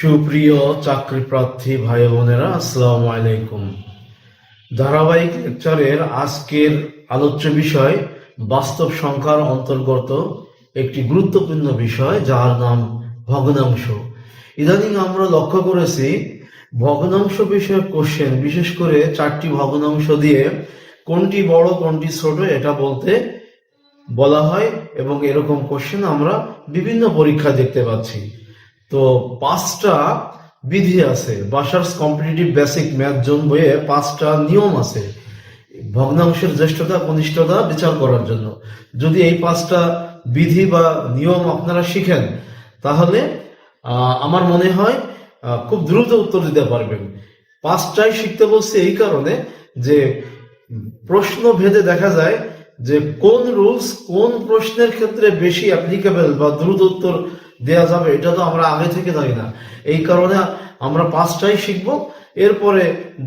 সুপ্রিয় চাকরি প্রার্থী ভাই বোনেরা, আসসালামু আলাইকুম। ধারাবাহিক লেকচারের আজকের আলোচ্য বিষয় বাস্তব সংখ্যার অন্তর্গত একটি গুরুত্বপূর্ণ বিষয়, যার নাম ভগ্নাংশ। ইদানিং আমরা লক্ষ্য করেছি, ভগ্নাংশ বিষয়ক কোশ্চেন বিশেষ করে চারটি ভগ্নাংশ দিয়ে কোনটি বড়, কোনটি ছোট, এটা বলতে বলা হয় এবং এরকম কোশ্চেন আমরা বিভিন্ন পরীক্ষা দেখতে পাচ্ছি। তো পাঁচটা বিধি আছে। বাসার্স কম্পিটিটিভ বেসিক ম্যাথ জোন বইয়ে পাঁচটা নিয়ম আছে। ভগ্নাংশের জ্যেষ্ঠতা, কনিষ্ঠতা বিচার করার জন্য। যদি এই পাঁচটা বিধি বা নিয়ম আপনারা শিখেন, তাহলে আমার মনে হয় খুব দ্রুত উত্তর দিতে পারবেন। পাঁচটাই শিখতে বলছি এই কারণে যে, প্রশ্ন ভেদে দেখা যায় যে, কোন রুলস কোন প্রশ্নের ক্ষেত্রে বেশি অ্যাপ্লিকেবল বা দ্রুত উত্তর দেওয়া যাবে, এটা তো আমরা আগে থেকে জানি না। এই কারণে আমরা পাঁচটাই শিখব। এরপরে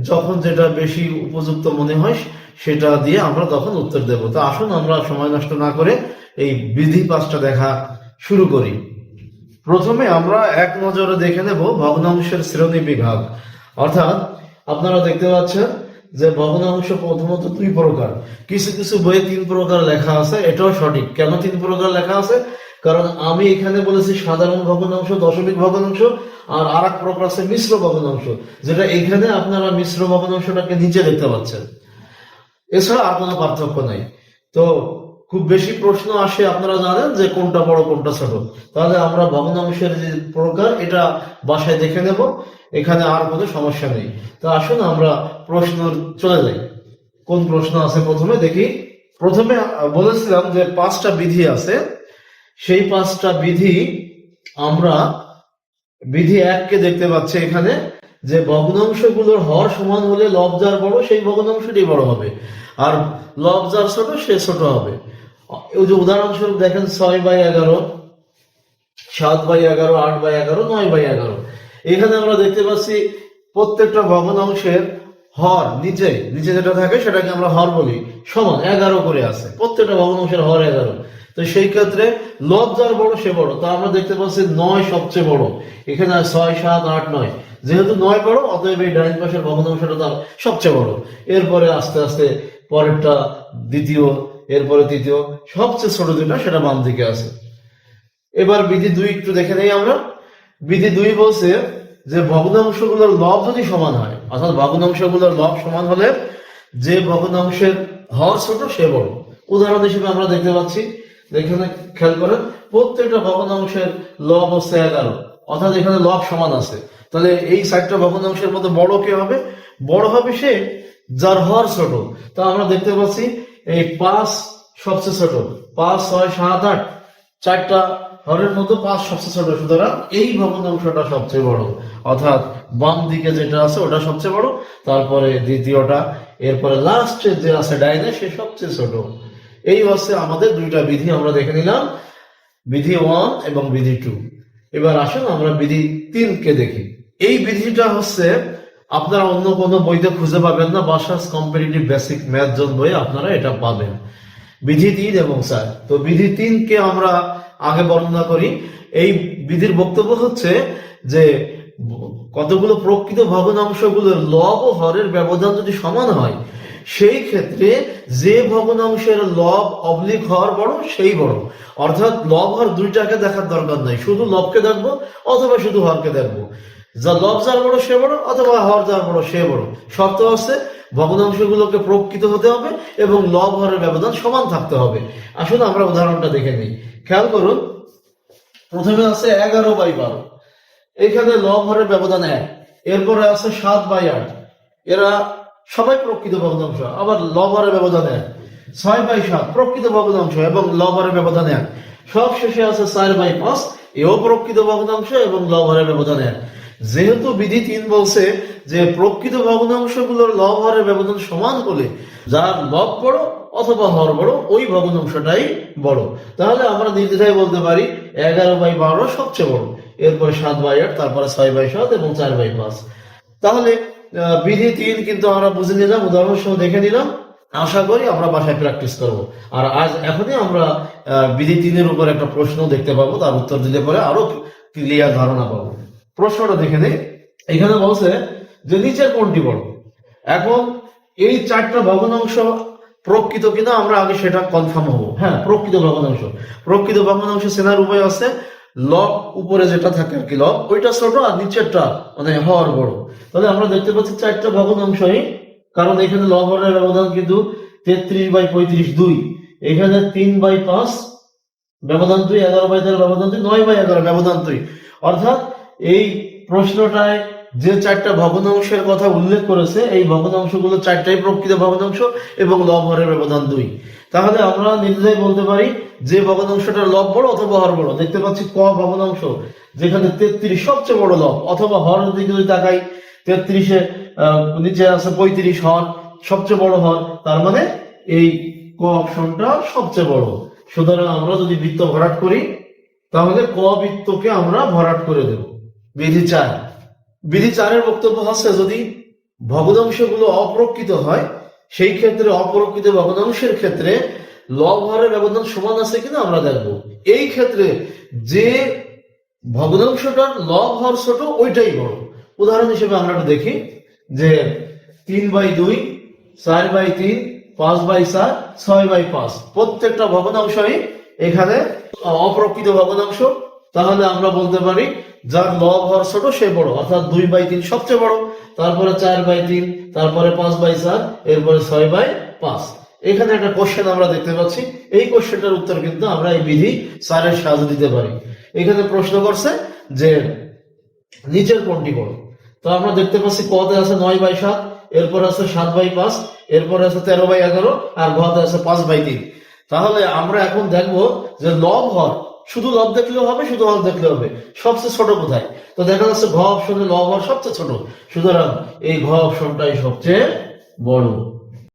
যখন যেটা বেশি উপযুক্ত মনে হয়, সেটা দিয়ে আমরা তখন উত্তর দেব। তো আসুন, আমরা সময় নষ্ট না করে এই বিধি পাঁচটা দেখা শুরু করি। প্রথমে আমরা এক নজরে দেখে নেব ভগ্নাংশের শ্রেণি বিভাগ অর্থাৎ, আপনারা দেখতে পাচ্ছেন যে ভগ্নাংশ প্রথমত দুই প্রকার। কিছু কিছু বইয়ে তিন প্রকার লেখা আছে, এটাও সঠিক। কেন তিন প্রকার লেখা আছে? কারণ আমি এখানে বলেছি সাধারণ ভগ্নাংশ, দশমিক ভগ্নাংশ, আর আর এক প্রকার আছে মিশ্র ভগ্নাংশ, যেটা এখানে আপনারা মিশ্র ভগ্নাংশটাকে নিচে দেখতে পাচ্ছেন। এছাড়া আর কোনো পার্থক্য নাই। তো খুব বেশি প্রশ্ন আসে, আপনারা জানেন যে কোনটা বড়, কোনটা ছোট। তাহলে আমরা ভগ্নাংশের যে প্রকার, এটা বাসায় দেখে নেব। এখানে আর কোনো সমস্যা নেই। তো আসুন আমরা প্রশ্ন চলে যাই। কোন প্রশ্ন আছে প্রথমে? দেখি। প্রথমে বলেছিলাম যে পাঁচটা বিধি আছে। সেই পাঁচটা বিধি আমরা, বিধি এককে দেখতে পাচ্ছি এখানে, যে ভগ্নাংশগুলোর হর সমান হলে লব যার বড়, সেই ভগ্নাংশটি বড় হবে। আর লব যার ছোট, সে ছোট হবে। ওই যে উদাহরণস্বরূপ দেখেন ছয় বাই এগারো, সাত বাই এগারো, আট বাই এগারো, নয় বাই এগারো। এখানে আমরা দেখতে পাচ্ছি প্রত্যেকটা ভগ্নাংশের হর নিচে নিচে যেটা থাকে সেটাকে আমরা হর বলি, সমান এগারো করে আছে। প্রত্যেকটা ভগ্নাংশের হর এগারো। তো সেই ক্ষেত্রে লব যার বড় সে বড়, তা আমরা দেখতে পাচ্ছি নয় সবচেয়ে বড়। এখানে ছয়, সাত, আট, নয়। যেহেতু নয় বড়, অতএব এই ডাইন পাশের ভগ্নাংশটা তার সবচেয়ে বড়। এরপরে আস্তে আস্তে পরেরটা, দ্বিতীয় এরপরে তৃতীয়, সবচেয়ে ছোট যেটা, সেটা বাম দিকে আছে। এবার বিধি দুই একটু দেখে নেই আমরা। বিধি দুই বলছে যে ভগ্নাংশগুলোর লব যদি সমান হয়, অর্থাৎ ভগ্নাংশগুলোর লব সমান হলে যে ভগ্নাংশের হর ছোট, সে বড়। উদাহরণ হিসেবে আমরা দেখতে পাচ্ছি এখানে খেয়াল করেন, প্রত্যেকটা ভগ্নাংশের লব হচ্ছে এগারো, অর্থাৎ এখানে লব সমান আছে। তাহলে এই চারটা ভগ্নাংশের মধ্যে বড় কে হবে? বড় হবে সে যার হর ছোট। তা আমরা দেখতে পাচ্ছি এই পাঁচ সবচেয়ে ছোট, পাঁচ, ছয়, সাত, আট, চারটা হরের মধ্যে পাঁচ সবচেয়ে ছোট। সুতরাং এই ভবন অংশটা সবচেয়ে বড়। অর্থাৎ বাম দিকে যেটা আছে, ওটা সবচেয়ে বড়। তারপরে দ্বিতীয়টা, এরপরে লাস্টে যে আছে ডাইনে, সে সবচেয়ে ছোট। এই হচ্ছে আমাদের দুইটা বিধি, আমরা দেখে নিলাম। বিধি ওয়ান এবং বিধি টু এবার আসুন আমরা বিধি তিনকে দেখি। এই বিধিটা হচ্ছে আপনারা অন্য কোনো বইতে খুঁজে পাবেন না। বাসাস কম্পিটিটিভ বেসিক ম্যাথ জন বইয়ে আপনারা এটা পাবেন। বিধি তিন এবং চার। তো বিধি তিনকে আমরা আগে বর্ণনা করি। এই বিধির বক্তব্য হচ্ছে যে, কতগুলো প্রকৃত ভগ্নাংশগুলোর লব ও হরের ব্যবধান যদি সমান হয়, সেই ক্ষেত্রে যে ভগ্নাংশের লব অবলিক হর বড়, সেই বড়। অর্থাৎ লব হর দুইটাকে দেখার দরকার নাই। শুধু লবকে দেখব অথবা শুধু হরকে দেখব। লব যার বড়, সে বড়, অথবা হর যার বড়, সে বড়। শর্ত আছে, ভগ্নাংশগুলোকে প্রকৃত হতে হবে এবং লব, হরের ব্যবধান সমান থাকতে হবে। আসুন আমরা উদাহরণটা দেখে নিই। খেয়াল করুন, প্রথমে আছে এগারো বাই বারো। এখানে লব, হরের ব্যবধান এক। এরপরে আছে সাত বাই আট। এরা সবাই প্রকৃত ভগ্নাংশ, আবার লব, হরের ব্যবধান এক। ছয় বাই সাত, প্রকৃত ভগ্নাংশ এবং লব, হরের ব্যবধান এক। সব শেষে আছে চার বাই পাঁচ, এও প্রকৃত ভগ্নাংশ এবং লব, হরের ব্যবধান এক। যেহেতু বিধি তিন বলছে যে প্রকৃত ভগ্নাংশগুলোর লব হরের ব্যবধান সমান হলে যার লব বড় অথবা হর বড়, ওই ভগ্নাংশটাই বড়। তাহলে আমরা নির্দ্বিধায় বলতে পারি এগারো বাই বারো সবচেয়ে বড়। এরপর সাত বাই আট, তারপরে ছয় বাই সাত এবং চার বাই পাঁচ। তাহলে বিধি তিন কিন্তু আমরা বুঝে নিলাম উদাহরণ সহ দেখে নিলাম। আশা করি আমরা বাসায় প্র্যাকটিস করব। আর আজ এখনই আমরা বিধি তিনের উপর একটা প্রশ্ন দেখতে পাবো, তার উত্তর দিলে পরে আরও ক্লিয়ার ধারণা পাবো। প্রশ্নটা দেখে নেই এখানে বলছে যে নিচের কোনটি বড়? এখন এই চারটা ভগ্নাংশ প্রকৃত কিনা আমরা আগে সেটা কনফার্ম হব। হ্যাঁ প্রকৃত ভগ্নাংশ। প্রকৃত ভগ্নাংশ সেনার উপায় আছে, লব উপরে যেটা থাকে আর কি, লব, ওইটা ছোট আর নিচেরটা মানে হওয়ার বড়। তাহলে আমরা দেখতে পাচ্ছি চারটা ভগ্নাংশই, কারণ এখানে লব ব্যবধান কিন্তু তেত্রিশ বাই পঁয়ত্রিশ দুই। এখানে তিন বাই পাঁচ ব্যবধান দুই, এগারো বাই তেরো ব্যবধান দুই, নয় বাই এগারো ব্যবধান দুই। অর্থাৎ এই প্রশ্নটায় যে চারটা ভগ্নাংশের কথা উল্লেখ করেছে, এই ভগ্নাংশগুলো চারটাই প্রকৃত ভগ্নাংশ এবং লব হরের ব্যবধান দুই। তাহলে আমরা নির্দ্বিধায় বলতে পারি যে ভগ্নাংশটা লব বড় অথবা হর বড়। দেখতে পাচ্ছি ক ভগ্নাংশ যেখানে তেত্রিশ সবচেয়ে বড় লব, অথবা হরের দিকে যদি তাকাই, তেত্রিশে নিচে আছে পঁয়ত্রিশ হর, সবচেয়ে বড় হর, তার মানে এই ক অপশনটা সবচেয়ে বড়। সুতরাং আমরা যদি বৃত্ত ভরাট করি, তাহলে ক বৃত্তকে আমরা ভরাট করে দেব। বিধি চার। বিধি চারের বক্তব্য হচ্ছে, যদি ভগ্নাংশগুলো অপ্রকৃত হয়, সেই ক্ষেত্রে অপ্রকৃত ভগ্নাংশের ক্ষেত্রে লব হরের ব্যবধান সমান আছে কিনা আমরা দেখব। এই ক্ষেত্রে যে ভগ্নাংশটার লব হর ছোট, ওইটাই বড়। উদাহরণ হিসেবে আমরা দেখি, যে তিন বাই দুই, চার বাই তিন, পাঁচ বাই চার, ছয় বাই পাঁচ। প্রত্যেকটা ভগ্নাংশই এখানে অপ্রকৃত ভগ্নাংশ তাহলে আমরা বলতে পারি যার লব হর ছোট, সে বড়। অর্থাৎ দুই বাই তিন সবচেয়ে বড়। তারপরে চার বাই তিন, তারপরে পাঁচ বাই চার এরপরে ছয় বাই পাঁচ। এখানে একটা কোশ্চেন আমরা দেখতে পাচ্ছি। এই কোশ্চেনটার উত্তর কিন্তু আমরা এই বিধি চারের সাহায্য দিতে পারি। এখানে প্রশ্ন করছে যে, নিচের কোনটি বড়? তো আমরা দেখতে পাচ্ছি কতে আছে নয় বাই সাত, এরপর আছে সাত বাই পাঁচ, এরপর আছে তেরো বাই এগারো, আর ঘতে আছে পাঁচ বাই তিন। তাহলে আমরা এখন দেখব যে লব হর শুধু লব দেখলেও হবে, শুধু অল দেখলেও হবে। সবচেয়ে ছোট কোথায়? তো দেখা যাচ্ছে ঘ অপশনে লব হর সবচেয়ে ছোট। সুতরাং এই ঘ অপশনটাই সবচেয়ে বড়।